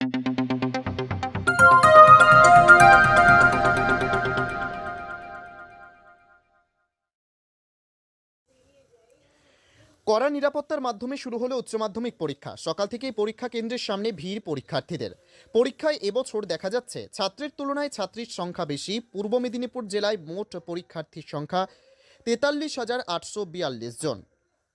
কড়া নিরাপত্তার মাধ্যমে শুরু হলো উচ্চ মাধ্যমিক পরীক্ষা। সকাল থেকেই পরীক্ষা কেন্দ্রের সামনে ভিড় পরীক্ষার্থীদের। পরীক্ষায় এবছর দেখা যাচ্ছে, ছাত্রের তুলনায় ছাত্রীর সংখ্যা বেশি। পূর্ব মেদিনীপুর জেলায় মোট পরীক্ষার্থীর সংখ্যা তেতাল্লিশ হাজার আটশো বিয়াল্লিশ জন,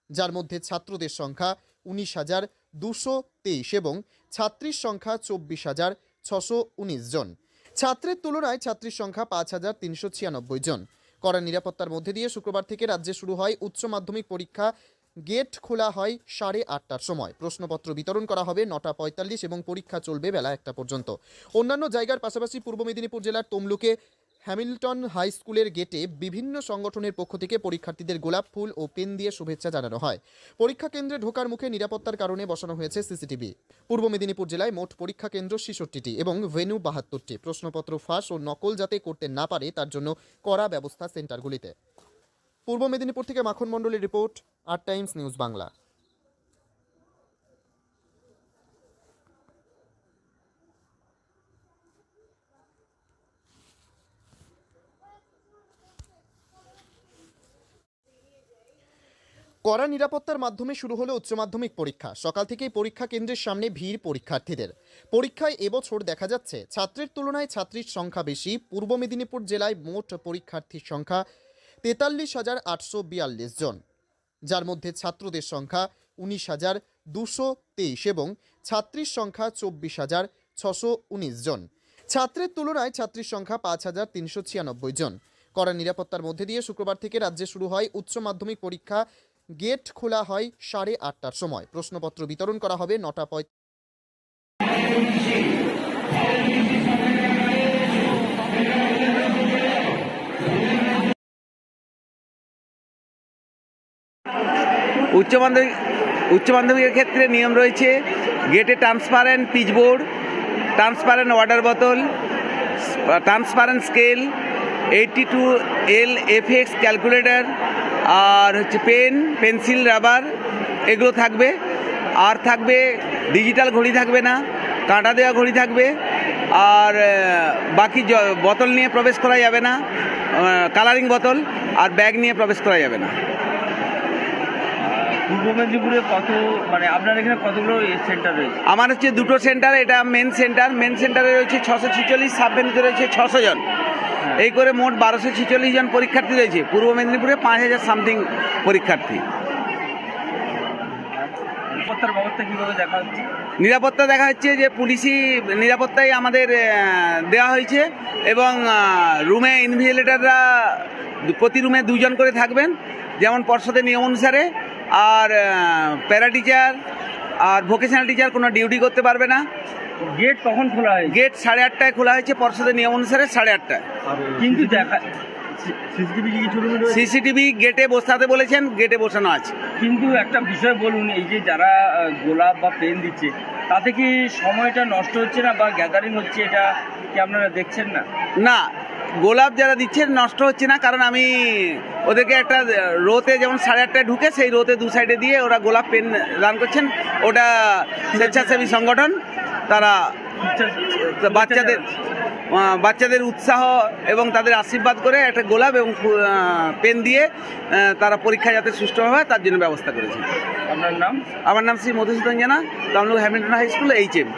যার মধ্যে ছাত্রদের সংখ্যা উনিশ হাজার দুশো তেইশ এবং ছাত্রীর সংখ্যা চব্বিশ হাজার ছশো উনিশ জন। ছাত্রের তুলনায় ছাত্রীর সংখ্যা পাঁচ হাজার তিনশো ছিয়ানব্বই জন। কড়া নিরাপত্তার মধ্যে দিয়ে শুক্রবার থেকে রাজ্যে শুরু হয় উচ্চ মাধ্যমিক পরীক্ষা। গেট খোলা হয় সাড়ে আটটার সময়। প্রশ্নপত্র বিতরণ করা হবে নটা পঁয়তাল্লিশ এবং পরীক্ষা চলবে বেলা একটা পর্যন্ত। অন্যান্য জায়গার পাশাপাশি পূর্ব মেদিনীপুর জেলার তমলুকে হ্যামিল্টন হাই স্কুলের গেটে বিভিন্ন সংগঠনের পক্ষ থেকে পরীক্ষার্থীদের গোলাপ ফুল ও পেন দিয়ে শুভেচ্ছা জানানো হয়। পরীক্ষা কেন্দ্রে ঢোকার মুখে নিরাপত্তার কারণে বসানো হয়েছে সিসিটিভি। পূর্ব মেদিনীপুর জেলায় মোট পরীক্ষা কেন্দ্র ছেষট্টিটি এবং ভেন্যু বাহাত্তরটি। প্রশ্নপত্র ফাঁস ও নকল যাতে করতে না পারে তার জন্য কড়া ব্যবস্থা সেন্টারগুলিতে। পূর্ব মেদিনীপুর থেকে মাখন মণ্ডলের রিপোর্ট আর টাইমস নিউজ বাংলা। কড়া নিরাপত্তার মাধ্যমে শুরু হলো উচ্চ মাধ্যমিক পরীক্ষা। সকাল থেকেই পরীক্ষা কেন্দ্রের সামনে ভিড় পরীক্ষার্থীদের। পরীক্ষায় এবছর দেখা যাচ্ছে, ছাত্রের তুলনায় ছাত্রীর সংখ্যা বেশি। পূর্ব মেদিনীপুর জেলায় মোট পরীক্ষার্থীর সংখ্যা তেতাল্লিশ হাজার আটশো বিয়াল্লিশ জন, যার মধ্যে ছাত্রদের সংখ্যা উনিশ হাজার দুশো তেইশ এবং ছাত্রীর সংখ্যা চব্বিশ হাজার ছশো উনিশ জন। ছাত্রের তুলনায় ছাত্রীর সংখ্যা পাঁচ হাজার তিনশো ছিয়ানব্বই জন। কড়া নিরাপত্তার মধ্যে দিয়ে শুক্রবার থেকে রাজ্যে শুরু হয় উচ্চ মাধ্যমিক পরীক্ষা। গেট খোলা হয় সাড়ে আটটার সময়। প্রশ্নপত্র বিতরণ করা হবে নটা পঁয় উচ্চ মাধ্যমিক, উচ্চ মাধ্যমিকের ক্ষেত্রে নিয়ম রয়েছে, গেটে ট্রান্সপারেন্ট পিচবোর্ড ট্রান্সপারেন্ট ওয়াটার বোতল transparent scale eighty two L FX calculator আর হচ্ছে পেন পেন্সিল রাবার এগুলো থাকবে। আর থাকবে ডিজিটাল ঘড়ি থাকবে না কাঁটা দেওয়া ঘড়ি থাকবে। আর বাকি বোতল নিয়ে প্রবেশ করা যাবে না কালারিং বোতল আর ব্যাগ নিয়ে প্রবেশ করা যাবে না। পূর্ব মেদিনীপুরে কত মানে আপনার এখানে কতগুলো সেন্টার রয়েছে? আমার হচ্ছে দুটো সেন্টার এটা মেন সেন্টার মেন সেন্টারে রয়েছে ছশো ছিচল্লিশ সাব ভেন্যুতে রয়েছে ছশো জন। এই করে মোট বারোশো ছিচল্লিশ জন পরীক্ষার্থী রয়েছে। পূর্ব মেদিনীপুরে পাঁচ হাজার সামথিং পরীক্ষার্থী। নিরাপত্তা দেখা হচ্ছে যে পুলিশি নিরাপত্তাই আমাদের দেওয়া হয়েছে এবং রুমে ইনভিজিলেটাররা প্রতি রুমে দুজন করে থাকবেন যেমন পর্ষদের নিয়ম অনুসারে। আর প্যারা টিচার আর ভোকেশনাল টিচার কোনো ডিউটি করতে পারবে না। গেট কখন খোলা হয় গেট সাড়ে আটটায় খোলা হয়েছে পর্ষদের নিয়ম অনুসারে সাড়ে আটটায়। কিন্তু দেখা সিসিটিভি গেটে বসাতে বলেছেন গেটে বসানো আছে। কিন্তু একটা বিষয় বলুন এই যে যারা গোলাপ বা পেন দিচ্ছে তাতে কি সময়টা নষ্ট হচ্ছে না বা গ্যাদারিং হচ্ছে এটা কি আপনারা দেখছেন না? না গোলাপ যারা দিচ্ছেন নষ্ট হচ্ছে না কারণ আমি ওদেরকে একটা রোতে যেমন সাড়ে আটটায় ঢুকে সেই রোতে দু সাইডে দিয়ে ওরা গোলাপ পেন দান করছেন। ওটা স্বেচ্ছাসেবী সংগঠন তারা বাচ্চাদের বাচ্চাদের উৎসাহ এবং তাদের আশীর্বাদ করে একটা গোলাপ এবং পেন দিয়ে তারা পরীক্ষা যাতে সুষ্ঠুভাবে হয় তার জন্য ব্যবস্থা করেছে। আপনার নাম? আমার নাম Shri Madhusudan Jana Tamluk Hamilton high school H M.